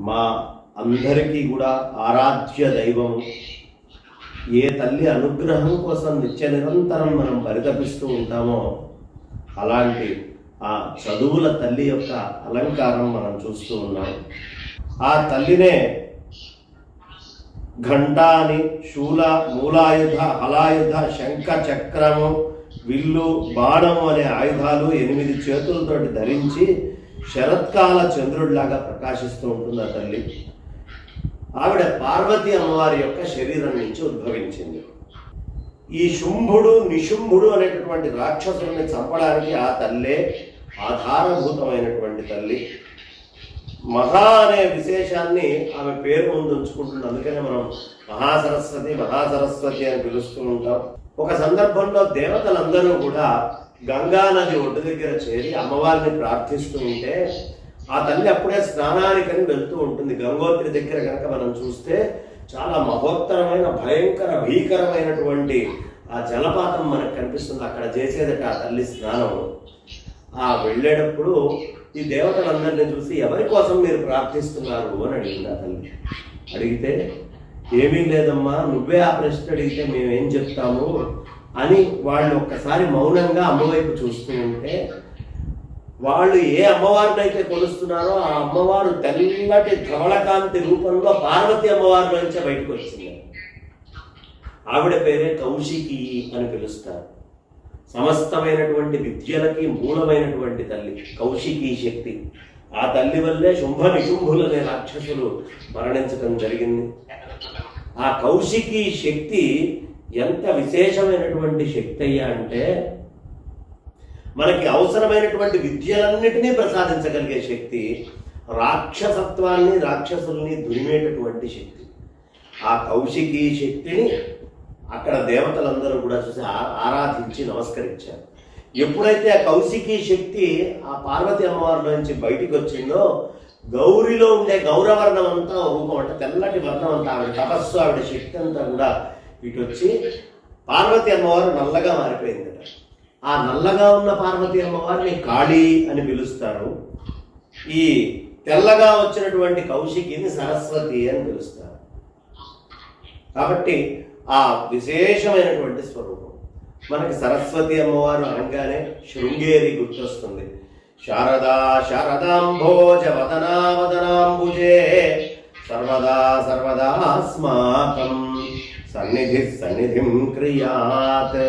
మా అందరికీ కూడా ఆరాధ్య దైవం ఏ తల్లి అనుగ్రహం కోసం నిత్య నిరంతరం మనం పరితపిస్తూ ఉంటామో అలాంటి ఆ చదువుల తల్లి యొక్క అలంకారం మనం చూస్తూ ఉన్నాం. ఆ తల్లినే ఘంటాని శూల మూలాయుధ హలాయుధ శంఖ చక్రము విల్లు బాణము అనే ఆయుధాలు ఎనిమిది చేతులతోటి ధరించి శరత్కాల చంద్రుడిలాగా ప్రకాశిస్తూ ఉంటుంది ఆ తల్లి? ఆవిడ పార్వతి అమ్మవారి యొక్క శరీరం నుంచి ఉద్భవించింది. ఈ శుంభుడు నిశుంభుడు అనేటటువంటి రాక్షసుల్ని చంపడానికి ఆ తల్లే ఆధారభూతమైనటువంటి తల్లి. మహా అనే విశేషాన్ని ఆమె పేరు ముందు ఉంచుకుంటుంది. అందుకనే మనం మహాసరస్వతి మహాసరస్వతి అని పిలుస్తూ ఉంటాం. ఒక సందర్భంలో దేవతలందరూ కూడా గంగా నది ఒడ్డు దగ్గర చేరి అమ్మవారిని ప్రార్థిస్తూ ఉంటే ఆ తల్లి అప్పుడే స్నానానికని వెళ్తూ ఉంటుంది. గంగోత్రి దగ్గర కనుక మనం చూస్తే చాలా మహోత్తరమైన భయంకర భీకరమైనటువంటి ఆ జలపాతం మనకు కనిపిస్తుంది. అక్కడ చేసేదట ఆ తల్లి స్నానం. ఆ వెళ్ళేటప్పుడు ఈ దేవతలందరినీ చూసి ఎవరి కోసం మీరు ప్రార్థిస్తున్నారు? అని అడిగింది ఆ తల్లి. అడిగితే ఏమీ లేదమ్మా నువ్వే ఆ ప్రశ్న అడిగితే మేమేం చెప్తాము అని వాళ్ళు ఒక్కసారి మౌనంగా అమ్మవైపు చూస్తూ ఉంటే వాళ్ళు ఏ అమ్మవారిని అయితే కొలుస్తున్నారో ఆ అమ్మవారు తెల్లటి ధవళకాంతి రూపంలో పార్వతి అమ్మవారి నుంచే బయటకు వచ్చింది. ఆవిడ పేరే కౌశికి అని పిలుస్తారు. సమస్తమైనటువంటి విద్యలకి మూలమైనటువంటి తల్లి కౌశికి శక్తి. ఆ తల్లి వల్లే శుంభ నిశుంభులనే రాక్షసులు మరణించడం జరిగింది. ఆ కౌశికి శక్తి ఎంత విశేషమైనటువంటి శక్తి అయ్యా అంటే మనకి అవసరమైనటువంటి విద్యలన్నిటినీ ప్రసాదించగలిగే శక్తి రాక్షసత్వాన్ని రాక్షసుల్ని దురిమేటటువంటి శక్తి. ఆ కౌశికీ శక్తిని అక్కడ దేవతలందరూ కూడా చూసి ఆ- ఆరాధించి నమస్కరించారు. ఎప్పుడైతే ఆ కౌశికీ శక్తి ఆ పార్వతి అమ్మవారి నుంచి బయటికి వచ్చిందో గౌరిలో ఉండే గౌరవర్ణం అంతా రూపం అంటే తెల్లటి వర్ణం అంతా ఆవిడ తపస్సు ఆవిడ శక్తి అంతా కూడా ఇటు వచ్చి పార్వతి అమ్మవారు నల్లగా మారిపోయిందట. ఆ నల్లగా ఉన్న పార్వతి అమ్మవారిని కాళీ అని పిలుస్తారు. ఈ తెల్లగా వచ్చినటువంటి కౌశికిని సరస్వతి అని పిలుస్తారు. కాబట్టి ఆ విశేషమైనటువంటి స్వరూపం. మనకి సరస్వతి అమ్మవారు అనగానే శృంగేరి గుర్తొస్తుంది. శారదా శారదాంభోజవదనావదనాంబుజే వదనా వదనాంబుజే సర్వదా సర్వదాస్మాకం సన్నిధి సన్నిధిం క్రియాత్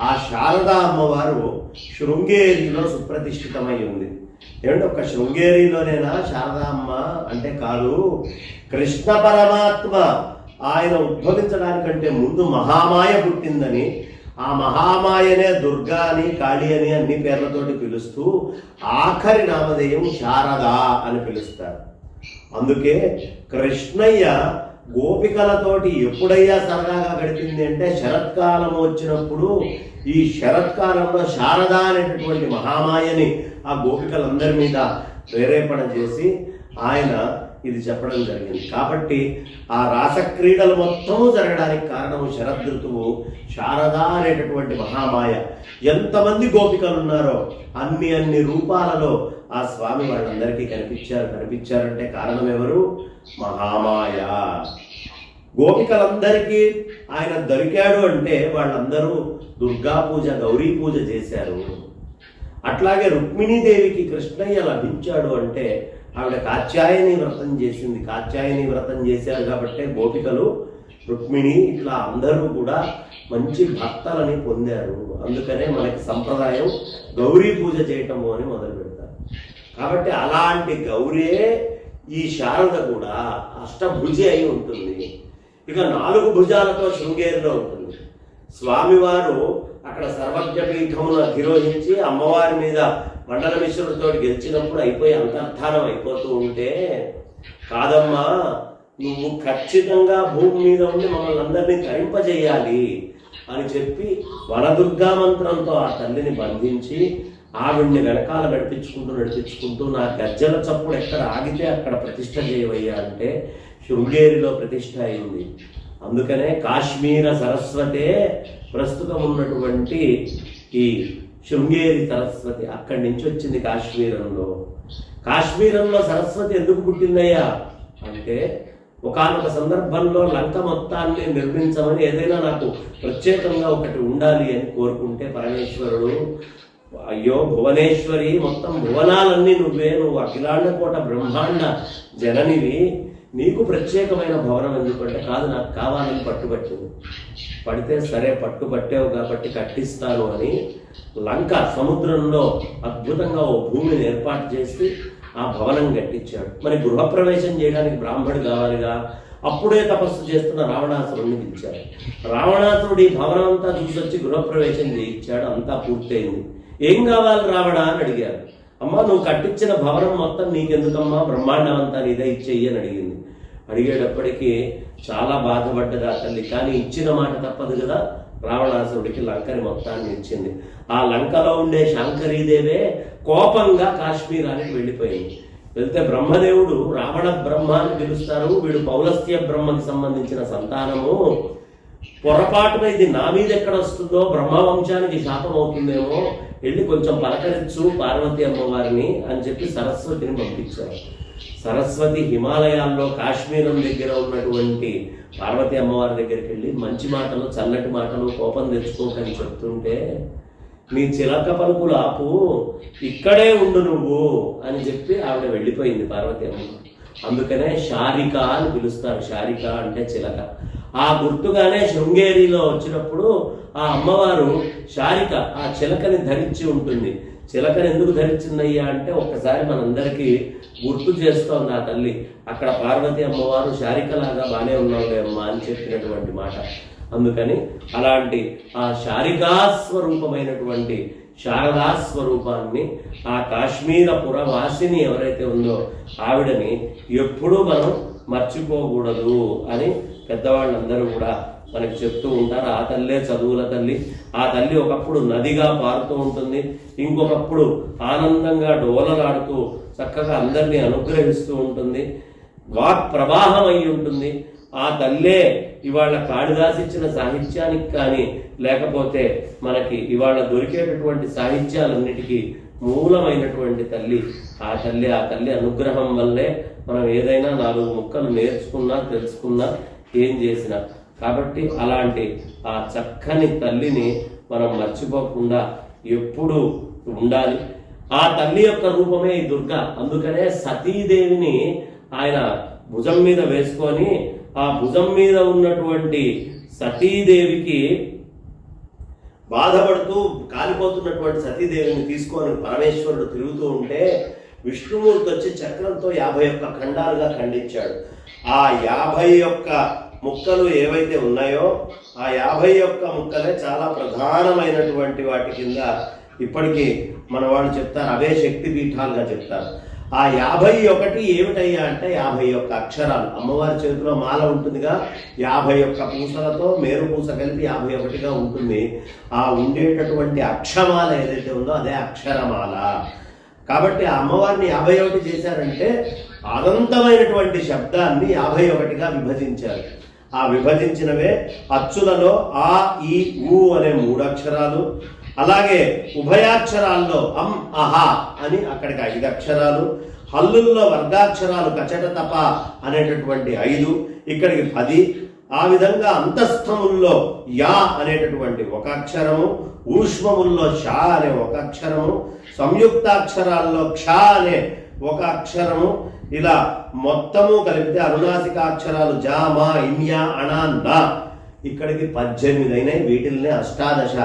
ఆ శారదా అమ్మవారు శృంగేరిలో సుప్రతిష్ఠితమై ఉంది. ఏమంటే ఒక శృంగేరిలోనేనా శారదా అమ్మ అంటే కాదు కృష్ణ పరమాత్మ. ఆయన ఉద్భవించడానికంటే ముందు మహామాయ పుట్టిందని ఆ మహామాయనే దుర్గా అని కాళీ అని అన్ని పేర్లతోటి పిలుస్తూ ఆఖరి నామధేయం శారద అని పిలుస్తారు. అందుకే కృష్ణయ్య గోపికలతోటి ఎప్పుడయ్యా సరదాగా గడిపింది అంటే శరత్కాలం వచ్చినప్పుడు ఈ శరత్కాలంలో శారద అనేటటువంటి మహామాయని ఆ గోపికలందరి మీద ప్రేరేపణ చేసి ఆయన ఇది చెప్పడం జరిగింది. కాబట్టి ఆ రాసక్రీడలు మొత్తం జరగడానికి కారణము శరదృతువు శారద అనేటటువంటి మహామాయ. ఎంతమంది గోపికలు ఉన్నారో అన్ని అన్ని రూపాలలో ఆ స్వామి వాళ్ళందరికీ కనిపించారు. కనిపించారంటే కారణం ఎవరు? మహామాయ. గోపికలందరికీ ఆయన దొరికాడు అంటే వాళ్ళందరూ దుర్గా పూజ గౌరీ పూజ చేశారు. అట్లాగే రుక్మిణీదేవికి కృష్ణయ్య లభించాడు అంటే ఆవిడ కాత్యాయని వ్రతం చేసింది. కాత్యాయని వ్రతం చేశారు కాబట్టి గోపికలు రుక్మిణి ఇట్లా అందరూ కూడా మంచి భక్తలని పొందారు. అందుకనే మనకి సంప్రదాయం గౌరీ పూజ చేయటము అని మొదలు పెడతారు. కాబట్టి అలాంటి గౌరే ఈ శారద కూడా అష్టభుజి అయి ఉంటుంది. ఇక నాలుగు భుజాలతో శృంగేరిలో ఉంటుంది. స్వామివారు అక్కడ సర్వజ్ఞ పీఠమును అధిరోహించి అమ్మవారి మీద మండల మిశ్రుడితో గెలిచినప్పుడు అయిపోయి అంతర్ధానం అయిపోతూ ఉంటే కాదమ్మా నువ్వు ఖచ్చితంగా భూమి మీద ఉండి మమ్మల్ని అందరినీ తరింపజేయాలి అని చెప్పి వనదుర్గా మంత్రంతో ఆ తల్లిని బంధించి ఆవిడ్ని వెనకాల నడిపించుకుంటూ నడిపించుకుంటూ నా గజ్జల చప్పుడు ఎక్కడ ఆగితే అక్కడ ప్రతిష్ట చేయవయ్యా అంటే శృంగేరిలో ప్రతిష్ట అయింది. అందుకనే కాశ్మీర సరస్వతే ప్రస్తుతం ఉన్నటువంటి ఈ శృంగేరి సరస్వతి అక్కడి నుంచి వచ్చింది కాశ్మీరంలో. కాశ్మీరంలో సరస్వతి ఎందుకు పుట్టిందయ్యా? అంటే ఒకానొక సందర్భంలో లంక మొత్తాన్ని నిర్మించమని ఏదైనా నాకు ప్రత్యేకంగా ఒకటి ఉండాలి అని కోరుకుంటే పరమేశ్వరుడు అయ్యో భువనేశ్వరి మొత్తం భువనాలన్నీ నువ్వే నువ్వు అఖిలాండ కోట బ్రహ్మాండ జననివి. నీకు ప్రత్యేకమైన భవనం ఎందుకంటే కాదు నాకు కావాలని పట్టుబట్టింది పడితే సరే పట్టుబట్టావు కాబట్టి కట్టిస్తాను అని లంక సముద్రంలో అద్భుతంగా ఓ భూమిని ఏర్పాటు చేసి ఆ భవనం కట్టించాడు. మరి గృహప్రవేశం చేయడానికి బ్రాహ్మడు కావాలిగా? అప్పుడే తపస్సు చేస్తున్న రావణాసురుడిని పిలిచాడు. రావణాసురుడు ఈ భవనం అంతా చూసొచ్చి గృహప్రవేశం చేయించాడు అంతా పూర్తయింది. ఏం కావాలి రావణ అని అడిగారు అమ్మా నువ్వు కట్టించిన భవనం మొత్తం నీకెందుకమ్మా? బ్రహ్మాండం అంతా నీదే ఇచ్చేయి అని అడిగింది. అడిగేటప్పటికీ చాలా బాధపడ్డది ఆ తల్లి కానీ ఇచ్చిన మాట తప్పదు కదా? రావణాసురుడికి లంకని మొత్తాన్ని ఇచ్చింది. ఆ లంకలో ఉండే శాంకరీదేవే కోపంగా కాశ్మీరానికి వెళ్ళిపోయింది. వెళ్తే బ్రహ్మదేవుడు రావణ బ్రహ్మ అని పిలుస్తారు. వీడు పౌలస్త్య బ్రహ్మకి సంబంధించిన సంతానము. పొరపాటున ఇది నా మీద ఎక్కడ వస్తుందో బ్రహ్మవంశానికి శాపం అవుతుందేమో వెళ్ళి కొంచెం పలకరించు పార్వతి అమ్మవారిని అని చెప్పి సరస్వతిని పంపించారు. సరస్వతి హిమాలయాల్లో కాశ్మీరం దగ్గర ఉన్నటువంటి పార్వతి అమ్మవారి దగ్గరికి వెళ్ళి మంచి మాటలు చల్లటి మాటలు కోపం తెచ్చుకోకని చెప్తుంటే నీ చిలక పలుకులు ఆపు ఇక్కడే ఉండు నువ్వు అని చెప్పి ఆవిడ వెళ్ళిపోయింది పార్వతి అమ్మ. అందుకనే శారిక అని పిలుస్తారు. శారిక అంటే చిలక. ఆ గుర్తుగానే శృంగేరిలో వచ్చినప్పుడు ఆ అమ్మవారు శారిక ఆ చిలకని ధరించి ఉంటుంది. చిలకని ఎందుకు ధరించిందయ్యా అంటే ఒక్కసారి మనందరికీ గుర్తు చేస్తోంది ఆ తల్లి. అక్కడ పార్వతి అమ్మవారు శారికలాగా బాగానే ఉన్నావులే అమ్మ అని చెప్పినటువంటి మాట. అందుకని అలాంటి ఆ శారికాస్వరూపమైనటువంటి శారదా స్వరూపాన్ని ఆ కాశ్మీర పురవాసిని ఎవరైతే ఉందో ఆవిడని ఎప్పుడూ మనం మర్చిపోకూడదు అని పెద్దవాళ్ళందరూ కూడా మనకి చెప్తూ ఉంటారు ఆ తల్లే చదువుల తల్లి. ఆ తల్లి ఒకప్పుడు నదిగా పారుతూ ఉంటుంది. ఇంకొకప్పుడు ఆనందంగా డోలలాడుతూ చక్కగా అందరినీ అనుగ్రహిస్తూ ఉంటుంది. వాక్ ప్రవాహం అయి ఉంటుంది. ఆ తల్లే ఇవాళ కాళిదాసిచ్చిన సాహిత్యానికి కానీ లేకపోతే మనకి ఇవాళ దొరికేటటువంటి సాహిత్యాలన్నిటికీ మూలమైనటువంటి తల్లి. ఆ తల్లి ఆ తల్లి అనుగ్రహం వల్లే మనం ఏదైనా నాలుగు ముక్కలు నేర్చుకున్నా తెలుసుకున్నా ఏం చేసినా కాబట్టి అలాంటి ఆ చక్కని తల్లిని మనం మర్చిపోకుండా ఎప్పుడు ఉండాలి. ఆ తల్లి యొక్క రూపమే ఈ దుర్గ. అందుకనే సతీదేవిని ఆయన భుజం మీద వేసుకొని ఆ భుజం మీద ఉన్నటువంటి సతీదేవికి బాధపడుతూ కాలిపోతున్నటువంటి సతీదేవిని తీసుకొని పరమేశ్వరుడు తిరుగుతూ ఉంటే విష్ణుమూర్తి వచ్చి చక్రంతో యాభై ఒక్క ఖండాలుగా ఖండించాడు. ఆ యాభై ఒక్క ముక్కలు ఏవైతే ఉన్నాయో ఆ యాభై ఒక్క ముక్కలే చాలా ప్రధానమైనటువంటి వాటి కింద ఇప్పటికీ మన వాళ్ళు చెప్తారు అవే శక్తి పీఠాలుగా చెప్తారు. ఆ యాభై ఒకటి ఏమిటయ్యా అంటే యాభై ఒక్క అక్షరాలు. అమ్మవారి చేతిలో మాల ఉంటుందిగా యాభై ఒక్క పూసలతో మేరు పూస కలిపి యాభై ఒకటిగా ఉంటుంది. ఆ ఉండేటటువంటి అక్షమాల ఏదైతే ఉందో అదే అక్షరమాల. కాబట్టి ఆ అమ్మవారిని యాభై ఒకటి చేశారంటే అనంతమైనటువంటి శబ్దాన్ని యాభై ఒకటిగా విభజించారు. ఆ విభజించినవే అచ్చులలో ఆ ఈ ఊ అనే మూడు అక్షరాలు అలాగే ఉభయాక్షరాల్లో అం అహా అని అక్కడికి ఐదు అక్షరాలు. హల్లుల్లో వర్గాక్షరాలు కచట తప అనేటటువంటి ఐదు ఇక్కడికి పది. ఆ విధంగా అంతస్థముల్లో యా అనేటటువంటి ఒక అక్షరము ఊష్మముల్లో షా అనే ఒక అక్షరము సంయుక్తాక్షరాల్లో క్ష అనే ఒక అక్షరము ఇలా మొత్తము కలిపితే అనునాసిక అక్షరాలు జా మా ఇన్యా అణా నా. ఇక్కడికి పద్దెనిమిది అయినాయి. వీటిల్ని అష్టాదశ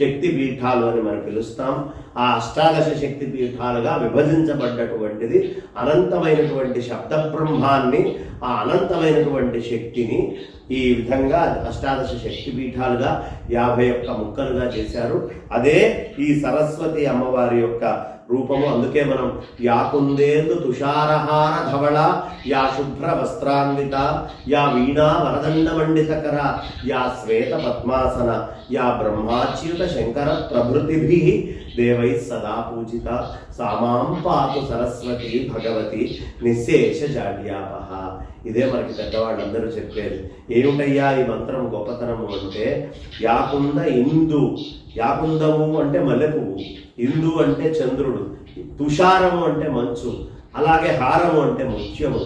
శక్తి పీఠాలు అని మనం పిలుస్తాం. ఆ అష్టాదశ శక్తి పీఠాలుగా విభజించబడ్డటువంటిది అనంతమైనటువంటి శబ్ద బ్రహ్మాన్ని ఆ అనంతమైనటువంటి శక్తిని ఈ విధంగా అష్టాదశ శక్తి పీఠాలుగా యాభై ఒక్క ముక్కలుగా చేశారు. అదే ఈ సరస్వతి అమ్మవారి యొక్క రూపము. అందుకే మనం యా కుందేందు తుషారహార ధవళ యా శుభ్ర వస్త్రాన్విత యా వీణా వరదండ మండితకర యా శ్వేత పద్మాసన యా బ్రహ్మాచ్యుత శంకర ప్రభృతిభి దేవై సదా పూజిత సామాం పాతు సరస్వతి భగవతి నిశేష జాడ్యాపహ ఇదే మనకి పెద్దవాళ్ళందరూ చెప్పేది. ఏమిటయ్యా ఈ మంత్రం గొప్పతనము అంటే యాకుంద ఇందు. యాకుందము అంటే మల్లెపువ్వు ఇందు అంటే చంద్రుడు తుషారము అంటే మంచు అలాగే హారము అంటే ముఖ్యము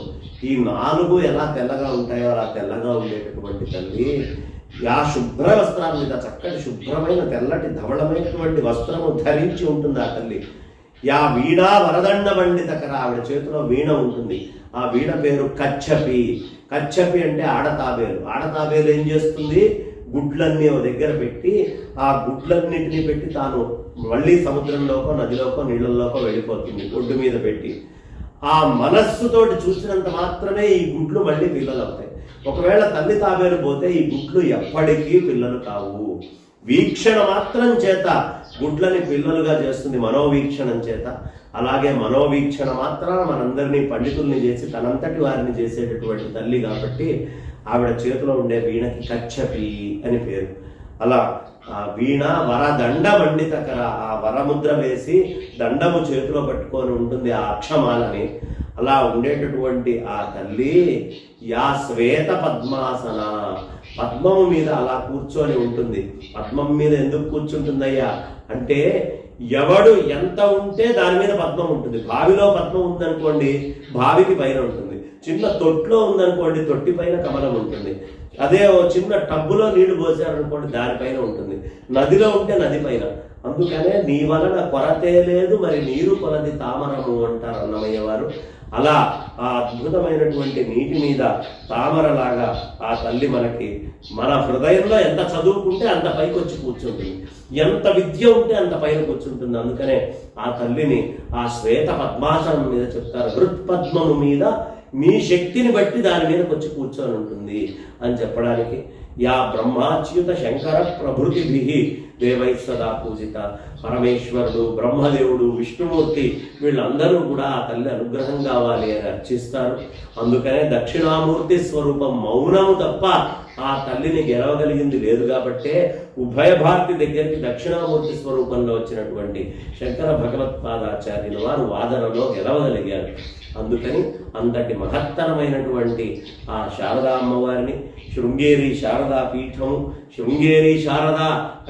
ఈ నాలుగు ఎలా తెల్లగా ఉంటాయో అలా తెల్లగా ఉండేటటువంటి తల్లి ఆ శుభ్ర వస్త్రాల మీద చక్కటి శుభ్రమైన తెల్లటి ధవళమైనటువంటి వస్త్రము ధరించి ఉంటుంది ఆ తల్లి. యా వీణా వరదండ పండితకర ఆవిడ చేతిలో వీణ ఉంటుంది. ఆ వీణ పేరు కచ్చపి. కచ్చపి అంటే ఆడతాబేలు. ఆడతాబేలు ఏం చేస్తుంది? గుడ్లన్నీ ఓ దగ్గర పెట్టి ఆ గుడ్లన్నిటిని పెట్టి తాను మళ్ళీ సముద్రంలోకో నదిలోకో నీళ్ళల్లోకో వెళ్ళిపోతుంది ఒడ్డు మీద పెట్టి. ఆ మనస్సుతోటి చూసినంత మాత్రమే ఈ గుడ్లు మళ్ళీ పిల్లలు అవుతాయి ఒకవేళ తల్లి తాబేలు పోతే ఈ గుడ్లు ఎప్పటికీ పిల్లలు కావు. వీక్షణ మాత్రం చేత గుడ్లని పిల్లలుగా చేస్తుంది మనోవీక్షణం చేత. అలాగే మనోవీక్షణ మాత్రాన మనందరినీ పండితుల్ని చేసి తనంతటి వారిని చేసేటటువంటి తల్లి కాబట్టి ఆవిడ చేతిలో ఉండే వీణకి కచ్చపి అని పేరు. అలా ఆ వీణ వర దండ మండితకర ఆ వరముద్ర వేసి దండము చేతిలో పట్టుకొని ఉంటుంది ఆ అక్షమాలని. అలా ఉండేటటువంటి ఆ తల్లి యా శ్వేత పద్మాసన. పద్మము మీద అలా కూర్చొని ఉంటుంది. పద్మం మీద ఎందుకు కూర్చుంటుందయ్యా? అంటే ఎవడు ఎంత ఉంటే దాని మీద పద్మం ఉంటుంది. బావిలో పద్మం ఉందనుకోండి బావికి పైన ఉంటుంది. చిన్న తొట్లో ఉందనుకోండి తొట్టి పైన కమలం ఉంటుంది. అదే ఓ చిన్న టబ్బులో నీళ్ళు పోసారనుకోండి దానిపైన ఉంటుంది. నదిలో ఉంటే నది పైన. అందుకనే నీ వలన కొరతే లేదు మరి నీరు కొలది తామరము అంటారు అన్నమయ్య వారు. అలా ఆ అద్భుతమైనటువంటి నీటి మీద తామరలాగా ఆ తల్లి మనకి మన హృదయంలో ఎంత చదువుకుంటే అంత పైకి వచ్చి కూర్చుంటుంది. ఎంత విద్య ఉంటే అంత పైన కూర్చుంటుంది. అందుకనే ఆ తల్లిని ఆ శ్వేత పద్మాసనం మీద చెప్తారు. హృత్పద్మము మీద మీ శక్తిని బట్టి దాని మీదకి వచ్చి కూర్చొని ఉంటుంది అని చెప్పడానికి యా బ్రహ్మాచ్యుత శంకర ప్రభృతిభి దేవై సదా పూజిత. పరమేశ్వరుడు బ్రహ్మదేవుడు విష్ణుమూర్తి వీళ్ళందరూ కూడా ఆ తల్లి అనుగ్రహం కావాలి అని అర్చిస్తారు. అందుకనే దక్షిణామూర్తి స్వరూపం మౌనము తప్ప ఆ తల్లిని గెలవగలిగింది లేదు కాబట్టే ఉభయ భారతి దగ్గరికి దక్షిణామూర్తి స్వరూపంలో వచ్చినటువంటి శంకర భగవత్పాదాచార్యుల వారు వాదనలో గెలవగలిగారు. అందుకని అంతటి మహత్తరమైనటువంటి ఆ శారదా అమ్మవారిని శృంగేరి శారదా పీఠము శృంగేరి శారద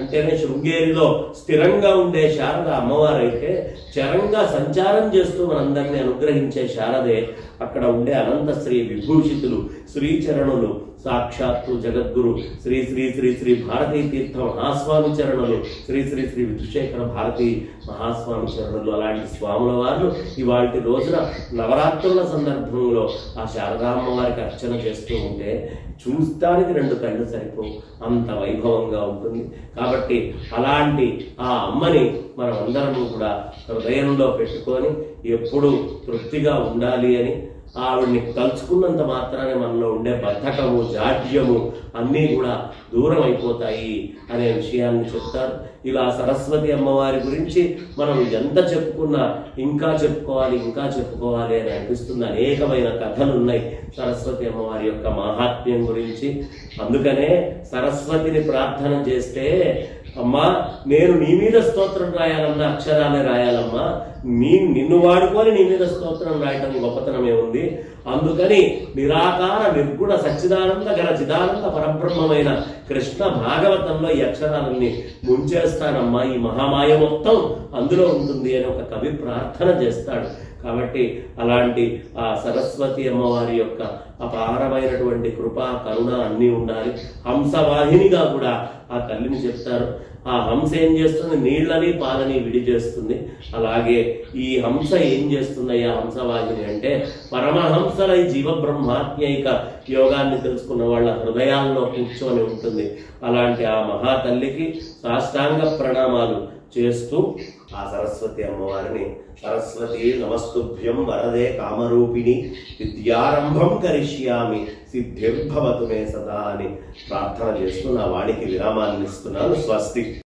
అంటేనే శృంగేరిలో స్థిరంగా ఉండే శారద అమ్మవారైతే చరంగా సంచారం చేస్తూ మనందరినీ అనుగ్రహించే శారదే. అక్కడ ఉండే అనంత శ్రీ విభూషితులు శ్రీచరణులు సాక్షాత్తు జగద్గురు శ్రీ శ్రీ శ్రీ శ్రీ భారతీ తీర్థ మహాస్వామి చరణులు శ్రీ శ్రీ శ్రీ విధుశేఖర భారతీ మహాస్వామి చరణులు అలాంటి స్వాముల వారు ఇవాటి రోజున నవరాత్రుల సందర్భంలో ఆ శారదామ్మ వారికి అర్చన చేస్తూ ఉంటే చూస్తానికి రెండు కళ్ళు సరిపోవు అంత వైభవంగా ఉంటుంది. కాబట్టి అలాంటి ఆ అమ్మని మనం అందరము కూడా హృదయంలో పెట్టుకొని ఎప్పుడూ తృప్తిగా ఉండాలి అని ఆవిడ్ని తలుచుకున్నంత మాత్రానే మనలో ఉండే బద్ధకము జాడ్యము అన్నీ కూడా దూరం అయిపోతాయి అనే విషయాన్ని చెప్తారు. ఇలా సరస్వతి అమ్మవారి గురించి మనం ఎంత చెప్పుకున్నా ఇంకా చెప్పుకోవాలి ఇంకా చెప్పుకోవాలి అని అనిపిస్తుంది అనేకమైన కథలు ఉన్నాయి సరస్వతి అమ్మవారి యొక్క మహాత్మ్యం గురించి. అందుకనే సరస్వతిని ప్రార్థన చేస్తే అమ్మా నేను నీ మీద స్తోత్రం రాయాలన్నా అక్షరాలే రాయాలమ్మా. నీ నిన్ను వాడుకొని నీ మీద స్తోత్రం రాయటం గొప్పతనమే ఉంది అందుకని నిరాకార నిర్గుణ సచ్చిదానంద గల చిదానంద పరబ్రహ్మమైన కృష్ణ భాగవతంలో ఈ అక్షరాలన్నీ ముంచేస్తానమ్మా. ఈ మహామాయ మొత్తం అందులో ఉంటుంది అని ఒక కవి ప్రార్థన చేస్తాడు. కాబట్టి అలాంటి ఆ సరస్వతి అమ్మవారి యొక్క అపారమైనటువంటి కృప కరుణ అన్నీ ఉండాలి. హంసవాహినిగా కూడా ఆ తల్లిని చెప్తారు. ఆ హంస ఏం చేస్తుంది? నీళ్ళని పాలని విడి చేస్తుంది అలాగే ఈ హంస ఏం చేస్తుందయ్యా హంసవాహిని అంటే పరమహంసల ఈ జీవ యోగాన్ని తెలుసుకున్న వాళ్ళ హృదయాల్లో కూర్చొని ఉంటుంది. అలాంటి ఆ మహాతల్లికి సాష్టాంగ ప్రణామాలు చేస్తూ ఆ సరస్వతి అమ్మవారిని సరస్వతి నమస్తుభ్యం వరదే కామరూపిణి విద్యారంభం కరిష్యామి సిద్ధిర్భవతు మే సదా అని ప్రార్థన చేస్తూ నా వాణికి విరామాన్ని ఇస్తున్నాను. స్వస్తి.